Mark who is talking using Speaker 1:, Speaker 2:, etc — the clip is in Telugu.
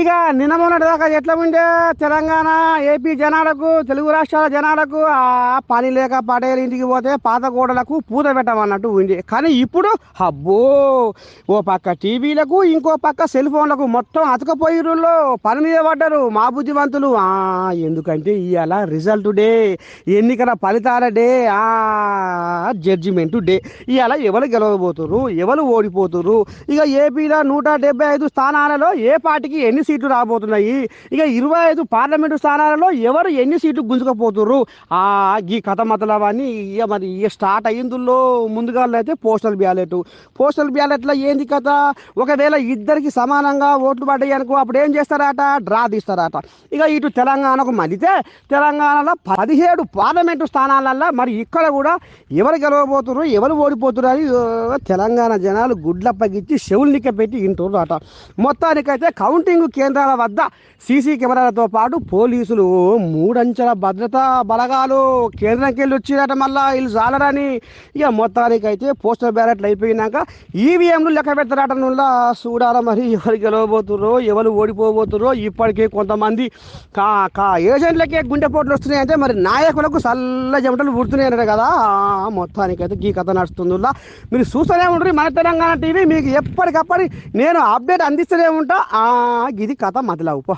Speaker 1: ఇక నిన్న మొన్నటి దాకా ఎట్లా ఉండే? తెలంగాణ ఏపీ జనాలకు తెలుగు రాష్ట్రాల జనాలకు ఆ పని లేక పటేల్ ఇంటికి పోతే పాత గోడలకు పూత పెట్టమన్నట్టు ఉంది కానీ ఇప్పుడు అబ్బో ఓ పక్క టీవీలకు ఇంకో పక్క సెల్ ఫోన్లకు మొత్తం అతకపోయిరుల్లో పని మీద పడ్డారు మా బుద్ధిమంతులు. ఆ ఎందుకంటే ఇవాళ రిజల్ట్ డే ఎన్నికల ఫలితాల డే ఆ జడ్జిమెంట్ డే. ఇవాళ ఎవరు గెలవబోతున్నారు ఎవరు ఓడిపోతున్నారు ఇక ఏపీలో నూట డెబ్బై ఐదు స్థానాలలో ఏ పార్టీకి ఎన్ని సీట్లు రాబోతున్నాయి. ఇక ఇరవై ఐదు పార్లమెంటు స్థానాలలో ఎవరు ఎన్ని సీట్లు గుంజుకపోతున్నారు ఆ ఈ కథ మతలవని ఇక మరి ఇక స్టార్ట్ అయ్యిందులో ముందుగా అయితే పోస్టల్ బ్యాలెట్. పోస్టల్ బ్యాలెట్లో ఏంది కథ? ఒకవేళ ఇద్దరికి సమానంగా ఓట్లు పడ్డాయి అనుకో అప్పుడు ఏం చేస్తారట? డ్రా తీస్తారట. ఇక ఇటు తెలంగాణకు మళ్ళితే తెలంగాణలో పదిహేడు పార్లమెంటు స్థానాలల్లో మరి ఇక్కడ కూడా ఎవరు గెలవబోతున్నారు ఎవరు ఓడిపోతున్నారు అని తెలంగాణ జనాలు గుడ్ల పగిచ్చి చెవులు నిక్క పెట్టి వింటున్నారు అట మొత్తానికైతే కౌంటింగ్ కేంద్రాల వద్ద సీసీ కెమెరాలతో పాటు పోలీసులు మూడంచెల భద్రతా బలగాలు కేంద్రంకి వెళ్ళి వచ్చిరట మళ్ళా వీళ్ళు చాలరని ఇక మొత్తానికైతే పోస్టల్ బ్యాలెట్లు అయిపోయినాక ఈవీఎంలు లెక్క పెడతారట నుల్లా చూడాల మరి. ఎవరు గెలవబోతుర్రో ఎవరు ఓడిపోబోతుర్రో ఇప్పటికే కొంతమంది కా కా ఏజెంట్లకే గుండెపోట్లు వస్తున్నాయంటే మరి నాయకులకు చల్ల జమటలు పుడుతున్నాయి కదా. ఆ, మొత్తానికైతే ఈ కథ నడుస్తుందిలా మీరు చూస్తూనే ఉంటారు మన తెలంగాణ టీవీ. మీకు ఎప్పటికప్పటి నేను అప్డేట్ అందిస్తూనే ఉంటా. ఇది కథ మొదలవు పో.